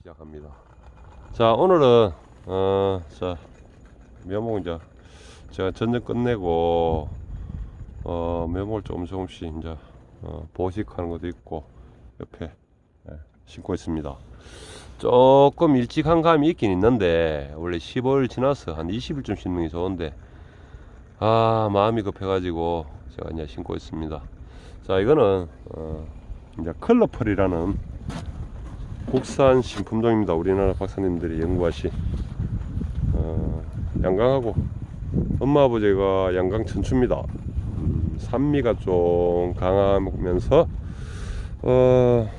시작합니다. 자 오늘은 어자 묘목 이제 제가 전전 끝내고 어 묘목을 조금 조금씩 이제 어, 보식하는 것도 있고 옆에 예, 심고 있습니다. 조금 일찍 한 감이 있긴 있는데 원래 15일 지나서 한 20일쯤 심는 게 좋은데 아 마음이 급해가지고 제가 이제 심고 있습니다. 자 이거는 어, 이제 컬러펄이라는 국산 신품종입니다. 우리나라 박사님들이 연구하신 어, 양강하고 엄마 아버지가 양강 천추입니다. 음, 산미가 좀 강하면서 어,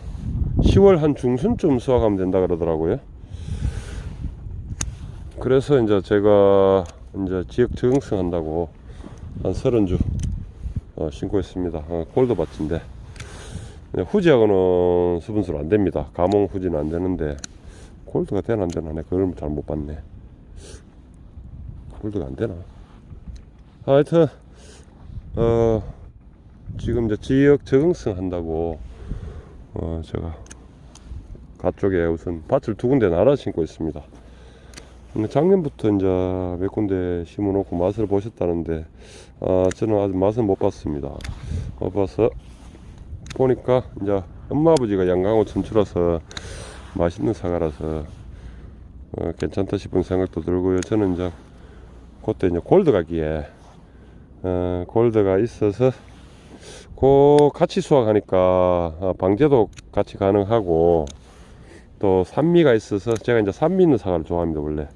10월 한 중순쯤 수확하면 된다 그러더라고요. 그래서 이제 제가 이제 지역 적응성 한다고 한 30주 어, 신고 있습니다. 어, 골드 밭인데 네, 후지하고는 수분수로 안 됩니다. 가몽 후지는 안 되는데 골드가 되나 안 되나 내 그걸 잘 못 봤네. 골드가 안 되나? 하여튼 어 지금 이제 지역 적응성 한다고 어 제가 가쪽에 우선 밭을 두 군데 나눠 심고 있습니다. 작년부터 이제 몇 군데 심어놓고 맛을 보셨다는데 아 저는 아직 맛은 못 봤습니다. 못 봐서 보니까 이제 엄마 아버지가 양강호 천추라서 맛있는 사과라서 어, 괜찮다 싶은 생각도 들고요. 저는 이제 그때 이제 골드 가기에 어, 골드가 있어서 그 같이 수확하니까 어, 방제도 같이 가능하고 또 산미가 있어서 제가 이제 산미 있는 사과를 좋아합니다 원래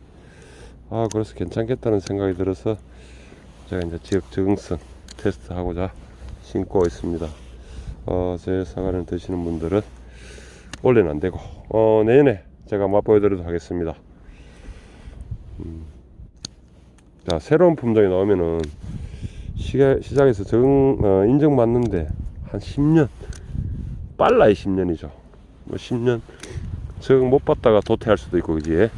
아 그래서 괜찮겠다는 생각이 들어서 제가 이제 지역 적응성 테스트 하고자 심고 있습니다. 어, 제 사과를 드시는 분들은 올해는 안 되고 어, 내년에 제가 맛보여 드리도록 하겠습니다. 음. 자 새로운 품종이 나오면은 시가, 시장에서 적응 어, 인정받는데 한 10년 빨라야 10년이죠. 뭐 10년 적응 못 받다가 도태할 수도 있고 그지.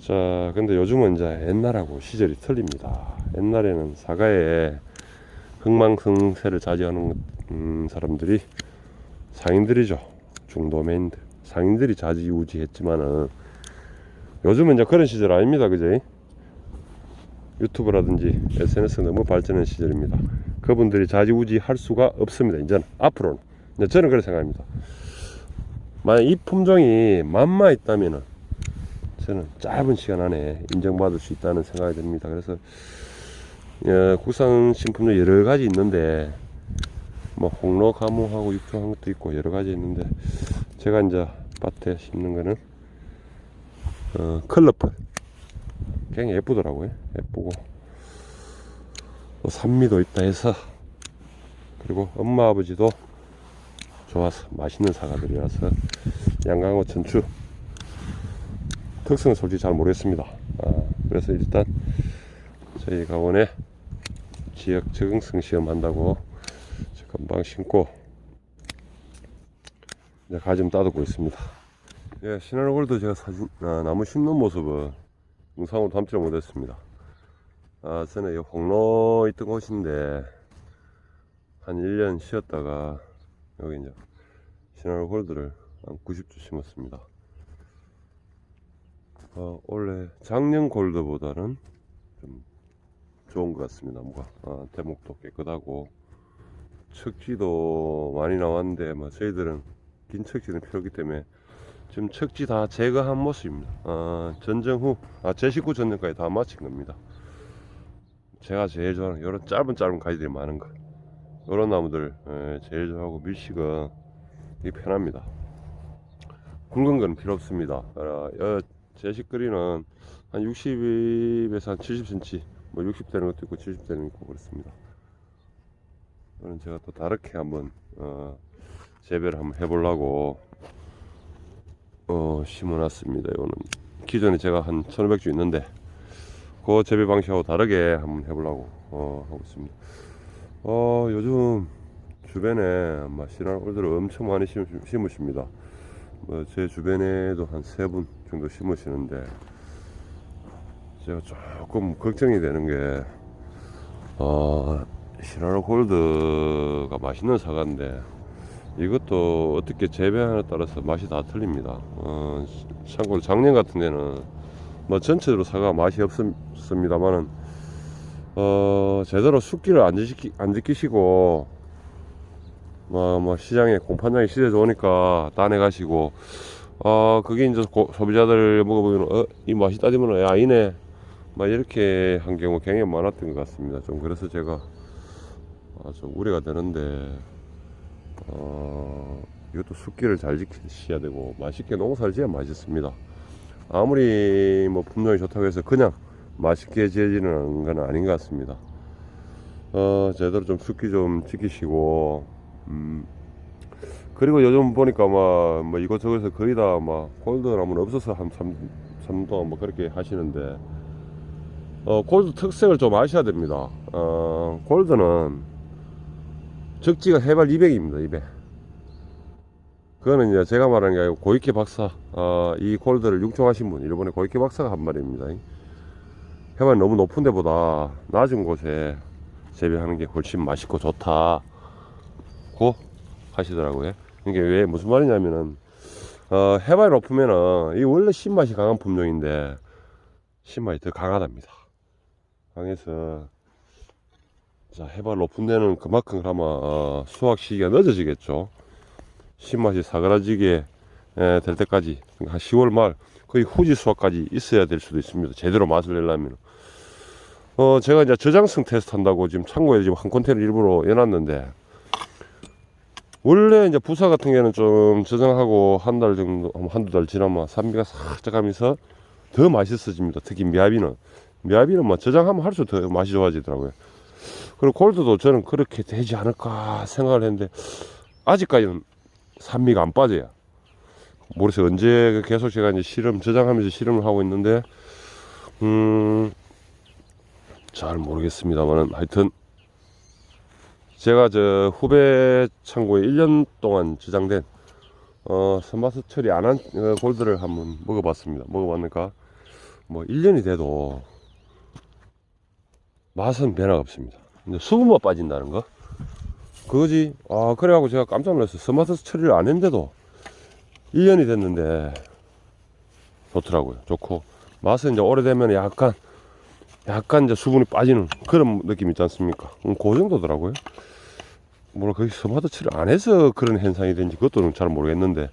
자 근데 요즘은 이제 옛날하고 시절이 틀립니다. 옛날에는 사과에 흥망성쇠를 자제하는 음, 사람들이 상인들이죠. 중도매인들. 상인들이 자지우지했지만은 요즘은 이제 그런 시절 아닙니다. 그제? 유튜브라든지 SNS 너무 발전한 시절입니다. 그분들이 자지우지 할 수가 없습니다. 이제는 앞으로는. 이제 저는 그렇게 생각합니다. 만약 이 품종이 만마 있다면은 저는 짧은 시간 안에 인정받을 수 있다는 생각이 듭니다. 그래서 예, 국산 신품종 여러 가지 있는데 뭐 홍로 가무하고 육종한 것도 있고 여러 가지 있는데 제가 이제 밭에 심는 거는 어, 컬러풀. 굉장히 예쁘더라고요. 예쁘고. 또 산미도 있다 해서. 그리고 엄마 아버지도 좋아서 맛있는 사과들이라서 양강호 천추 특성은 솔직히 잘 모르겠습니다. 아, 그래서 일단 저희 가원에 지역 적응성 시험 한다고 금방 심고 이제 가좀 따두고 있습니다. 예, 시나르골도 제가 사진 아, 나무 심는 모습을 영상으로 담지를 못했습니다. 아, 전에 이 홍로 있던 곳인데 한 1년 쉬었다가 여기 이제 시나르골드를 한 90주 심었습니다. 어, 원래 작년 골드보다는 좀 좋은 것 같습니다. 나무가 아, 대목도 깨끗하고 척지도 많이 나왔는데 뭐 저희들은 긴 척지는 필요 없기 때문에 지금 척지 다 제거한 모습입니다. 아, 전정 후, 아, 제 식구 전정까지 다 마친 겁니다. 제가 제일 좋아하는 이런 짧은 짧은 가지들이 많은 거. 이런 나무들 예, 제일 좋아하고 밀식은 이게 편합니다. 굵은 건 필요 없습니다. 아, 제 식거리는 한 60에서 한 70cm, 뭐 60 되는 것도 있고 70 되는 있고 그렇습니다. 이거는 제가 또 다르게 한번 어, 재배를 한번 해보려고 어, 심어놨습니다. 이거는 기존에 제가 한 1500주 있는데 그 재배 방식하고 다르게 한번 해보려고 어, 하고 있습니다. 어, 요즘 주변에 시날 올들을 엄청 많이 심, 심으십니다. 뭐 제 주변에도 한 세 분 정도 심으시는데 제가 조금 걱정이 되는 게 어, 시나로 골드가 맛있는 사과인데 이것도 어떻게 재배하느냐에 따라서 맛이 다 틀립니다. 어, 참고로 작년 같은 데는 뭐 전체적으로 사과 맛이 없습니다만은 어, 제대로 숙기를 안, 지키, 안 지키시고 뭐, 뭐 시장에 공판장에 시대져 오니까 따내 가시고 어 그게 이제 고- 소비자들 먹어보면 어, 이 맛이 따지면 야 이네 막 이렇게 한 경우 굉장히 많았던 것 같습니다. 좀 그래서 제가 아, 좀 우려가 되는데 어, 이것도 숙기를 잘 지키셔야 되고 맛있게 농사를 지어야 맛있습니다. 아무리 뭐 품종이 좋다고 해서 그냥 맛있게 지어지는 건 아닌 것 같습니다. 어, 제대로 좀 숙기 좀 지키시고 음, 그리고 요즘 보니까 막, 뭐 이곳저곳에서 거의 다 막 골드 나무는 없어서 한 3, 삼 동안 뭐 그렇게 하시는데, 어, 골드 특색을 좀 아셔야 됩니다. 어, 골드는 적지가 해발 200입니다, 200. 그거는 이제 제가 말하는 게 아니고 고이케 박사, 어, 이 골드를 육종하신 분, 일본의 고이케 박사가 한 말입니다. 해발이 너무 높은 데보다 낮은 곳에 재배하는 게 훨씬 맛있고 좋다. 고 하시더라고요. 이게 왜 무슨 말이냐면은 어, 해발이 높으면은 이 원래 신맛이 강한 품종인데 신맛이 더 강하답니다. 강해서 자 해발 높은 데는 그만큼 아마 어, 수확 시기가 늦어지겠죠. 신맛이 사그라지게 에, 될 때까지 그러니까 한 10월 말 거의 후지 수확까지 있어야 될 수도 있습니다. 제대로 맛을 내려면. 어 제가 이제 저장성 테스트 한다고 지금 창고에 지금 한 컨테이너 일부러 해놨는데 원래 이제 부사 같은 경우는 좀 저장하고 한 달 정도, 한두 달 지나면 산미가 살짝 하면서 더 맛있어집니다. 특히 미야비는. 미야비는 뭐 저장하면 할수록 더 맛이 좋아지더라고요. 그리고 골드도 저는 그렇게 되지 않을까 생각을 했는데, 아직까지는 산미가 안 빠져요. 모르겠어요. 언제 계속 제가 이제 실험, 저장하면서 실험을 하고 있는데, 음, 잘 모르겠습니다만은 하여튼, 제가 저 후배 창고에 1년 동안 저장된 어, 선바스 처리 안한 어, 골드를 한번 먹어봤습니다. 먹어봤는가 뭐 1년이 돼도 맛은 변화가 없습니다. 근데 수분만 빠진다는 거 그거지. 아 그래갖고 제가 깜짝 놀랐어요. 선바스 처리를 안 했는데도 1년이 됐는데 좋더라고요. 좋고 맛은 이제 오래되면 약간 약간 이제 수분이 빠지는 그런 느낌 있지 않습니까? 음, 그 정도더라고요. 뭐라 거기 스마트 처리 안 해서 그런 현상이 된지 그것도 잘 모르겠는데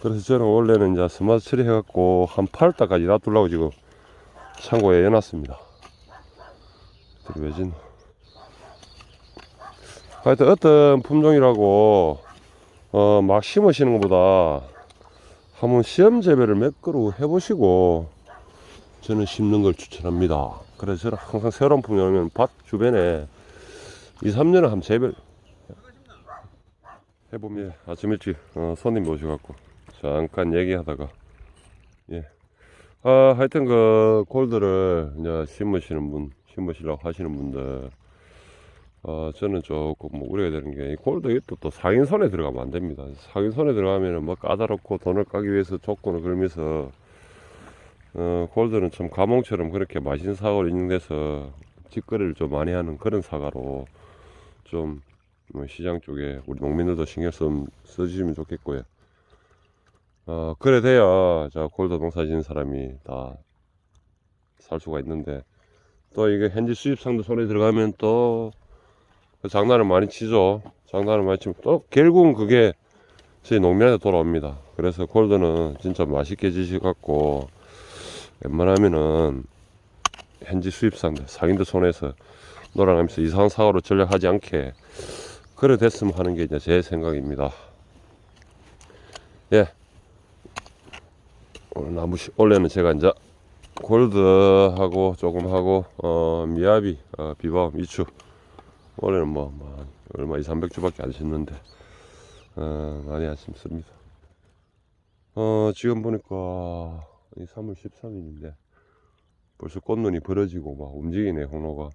그래서 저는 원래는 이제 스마트 처리 해갖고 한 8월달까지 놔두려고 지금 창고에 해놨습니다 왜진 하여튼 어떤 품종이라고 어, 막 심으시는 것보다 한번 시험 재배를 몇 그루 해보시고 저는 심는 걸 추천합니다 그래서 저는 항상 새로운 품종 오면 밭 주변에 2, 3년에 한번 재배를 해보면 예, 아침 일찍 어, 손님 모셔갖고 잠깐 얘기하다가 예. 아, 하여튼 그 골드를 이제 심으시는 분, 심으시려고 하시는 분들 어, 저는 조금 뭐 우려가 되는 게이 골드 이것도 또 상인 손에 들어가면 안 됩니다. 상인 손에 들어가면은 뭐 까다롭고 돈을 까기 위해서 조건을 걸면서 어, 골드는 참 가몽처럼 그렇게 맛있는 사과를 인용돼서 뒷거리를 좀 많이 하는 그런 사과로 좀뭐 시장 쪽에 우리 농민들도 신경 써, 써주시면 좋겠고요. 어, 그래 돼야 자 골드 농사 짓는 사람이 다 살 수가 있는데 또 이게 현지 수입상도 손에 들어가면 또그 장난을 많이 치죠. 장난을 많이 치면 또 결국은 그게 저희 농민한테 돌아옵니다. 그래서 골드는 진짜 맛있게 지셔갖고 웬만하면은 현지 수입상들 상인들 손에서 놀아가면서 이상한 사고로 전략하지 않게 그래 됐으면 하는 게 이제 제 생각입니다. 예. 오늘 나무 시, 원래는 제가 이제 골드하고 조금 하고 어 미야비 어, 비바 미추 원래는 뭐, 뭐 얼마 2, 300주밖에 안 심는데 어, 많이 안 심습니다. 어 지금 보니까 이 3월 13일인데 벌써 꽃눈이 벌어지고 막 움직이네 홍로가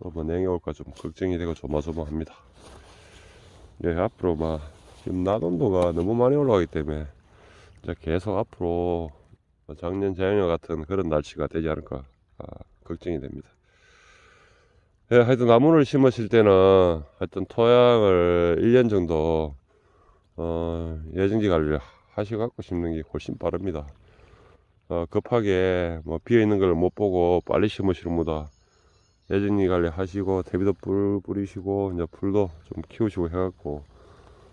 또 뭐 냉해 올까 좀 걱정이 되고 조마조마합니다. 예, 앞으로 막 지금 낮 온도가 너무 많이 올라가기 때문에 이제 계속 앞으로 뭐 작년 재앙과 같은 그런 날씨가 되지 않을까 아, 걱정이 됩니다. 예, 하여튼 나무를 심으실 때는 하여튼 토양을 1년 정도 어, 예정지 관리를 하셔갖고 심는 게 훨씬 빠릅니다. 어, 급하게 뭐 비어 있는 걸 못 보고 빨리 심으시는 보다 예정지 관리 하시고 대비도 뿌, 뿌리시고 이제 풀도 좀 키우시고 해갖고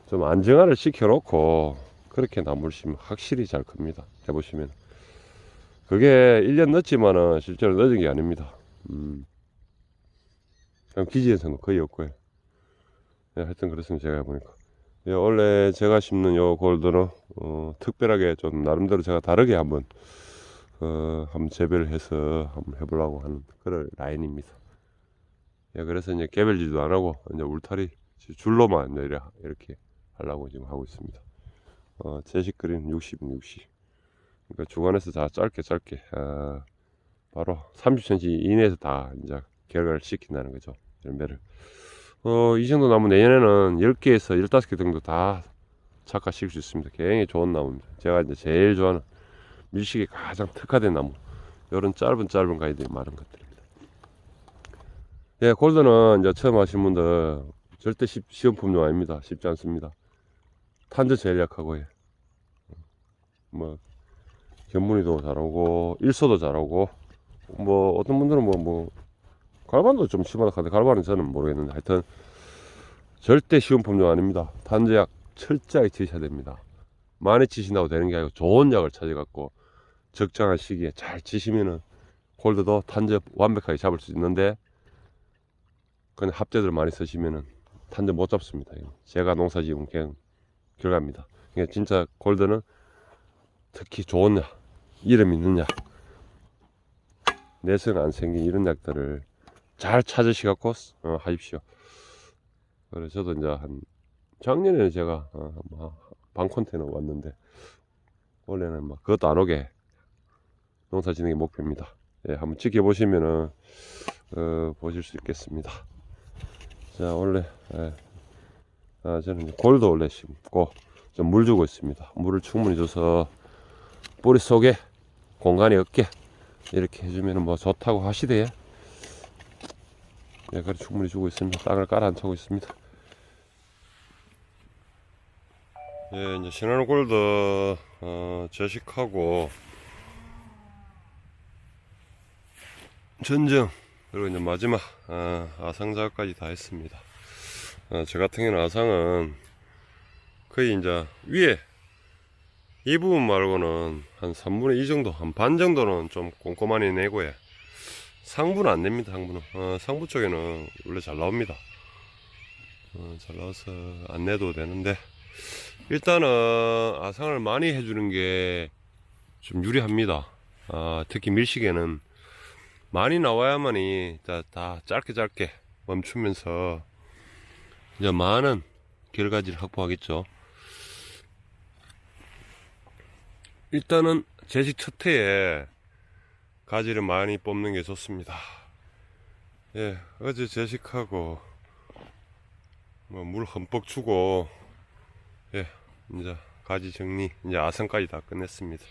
좀 안정화를 시켜놓고 그렇게 나무를 심으면 확실히 잘 큽니다. 해보시면 그게 1년 늦지만은 실제로 늦은 게 아닙니다. 음. 그럼 기지 현상도 거의 없고요. 예, 하여튼 그렇습니다. 제가 해보니까. 예, 원래 제가 심는 요 골드는 어, 특별하게 좀 나름대로 제가 다르게 한번 어, 한번 재배를 해서 한번 해보려고 하는 그런 라인입니다. 예, 그래서 이제 개별지도 안 하고 이제 울타리 줄로만 이제 이렇게 하려고 지금 하고 있습니다. 어, 제식 그림 60, 60. 그러니까 주관에서 다 짧게 짧게 아, 바로 30cm 이내에서 다 이제 결과를 시킨다는 거죠. 열매를. 어, 이 정도 나무 내년에는 10개에서 15개 정도 다 착화시킬 수 있습니다. 굉장히 좋은 나무입니다. 제가 이제 제일 좋아하는 밀식에 가장 특화된 나무. 이런 짧은 짧은 가이들이 많은 것들입니다. 예, 골드는 이제 처음 하신 분들 절대 쉽, 쉬운 품종 아닙니다. 쉽지 않습니다. 탄저 제일 약하고, 예. 뭐, 견문이도 잘하고, 일소도 잘하고, 뭐, 어떤 분들은 뭐, 뭐, 갈반도 좀 심하다 하는데, 갈반은 저는 모르겠는데, 하여튼, 절대 쉬운 품종 아닙니다. 탄저약 철저하게 치셔야 됩니다. 많이 치신다고 되는 게 아니고, 좋은 약을 찾아갖고, 적정한 시기에 잘 치시면은, 골드도 탄저 완벽하게 잡을 수 있는데, 그냥 합재들 많이 쓰시면은, 탄저 못 잡습니다. 제가 농사 지은 결과입니다. 그러니까 진짜 골드는 특히 좋은 약, 이름 있는 약, 내성 안 생긴 이런 약들을 잘 찾으시갖고 어, 하십시오. 그래서 저도 이제 한 작년에는 제가 어, 뭐, 방 컨테이너 왔는데 원래는 막 그것도 안 오게 농사 짓는 게 목표입니다. 예, 한번 지켜보시면은 어, 보실 수 있겠습니다. 자 원래 예. 아, 저는 골드 원래 심고 좀 물 주고 있습니다. 물을 충분히 줘서 뿌리 속에 공간이 없게 이렇게 해주면 뭐 좋다고 하시대요. 예, 그래 충분히 주고 있습니다. 땅을 깔아 앉히고 있습니다. 예, 이제 신한 골드 어, 저식하고 전정 그리고 이제 마지막 아, 아상작까지 다 했습니다. 어, 저 같은 경우는 아상은 거의 이제 위에 이 부분 말고는 한 3분의 2 정도, 한 반 정도는 좀 꼼꼼하게 내고 해. 상부는 안 냅니다, 상부는. 어, 상부 쪽에는 원래 잘 나옵니다. 어, 잘 나와서 안 내도 되는데, 일단은 아상을 많이 해주는 게 좀 유리합니다. 아, 특히 밀식에는 많이 나와야만이 다, 다 짧게 짧게 멈추면서 이제 많은 결과지를 확보하겠죠. 일단은 제식 첫 해에 가지를 많이 뽑는 게 좋습니다. 예, 어제 제식하고 뭐 물 흠뻑 주고 예, 이제 가지 정리 이제 아성까지 다 끝냈습니다.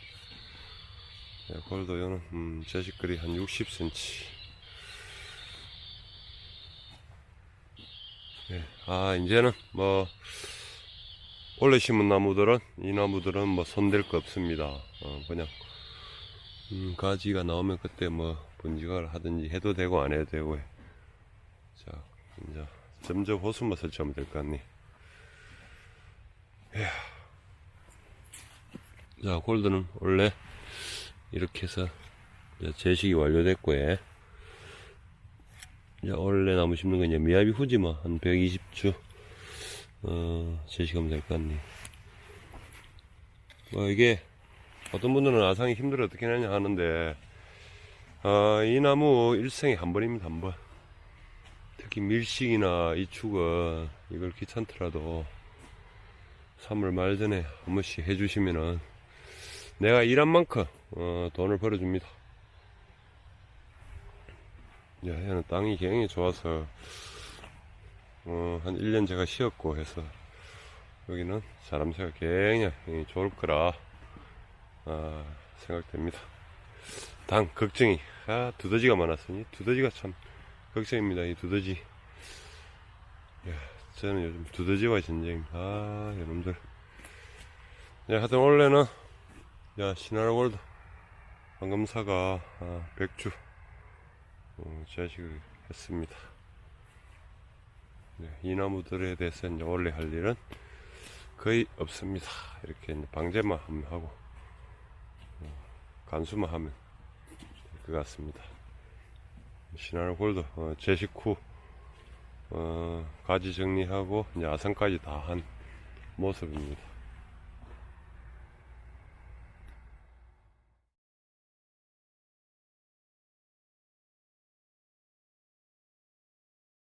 예, 골도 요는 음, 제식거리 한 60cm. 예, 아 이제는 뭐 원래 심은 나무들은 이 나무들은 뭐 손댈 거 없습니다. 어, 그냥 음, 가지가 나오면 그때 뭐 분지각을 하든지 해도 되고 안 해도 되고 해. 자 이제 점점 호수만 설치하면 될 것 같니? 이야. 자 골드는 원래 이렇게 해서 제식이 완료됐고 예. 이제 원래 나무 심는 건 이제 미야비 후지마 한 120주 어, 제시하면 될 것 같네. 뭐, 이게, 어떤 분들은 아상이 힘들어 어떻게 하냐 하는데, 아, 이 나무 일생에 한 번입니다, 한 번. 특히 밀식이나 이축은 이걸 귀찮더라도 3월 말 전에 한 번씩 해주시면은 내가 일한 만큼, 어, 돈을 벌어줍니다. 야, 얘는 땅이 굉장히 좋아서, 어, 한 1년 제가 쉬었고 해서 여기는 사람새가 굉장히 좋을 거라 아, 생각됩니다. 당 걱정이 아 두더지가 많았으니 두더지가 참 걱정입니다. 이 두더지 야, 저는 요즘 두더지와 전쟁입니다. 아 여러분들 예, 하여튼 원래는 야 시나라골드 황금사가 아, 백주 어, 제식을 했습니다. 네, 이 나무들에 대해서 이제 원래 할 일은 거의 없습니다. 이렇게 방제만 하고 어, 간수만 하면 될 것 같습니다. 시나라골드 어, 제식 후 어, 가지 정리하고 이제 아산까지 다 한 모습입니다.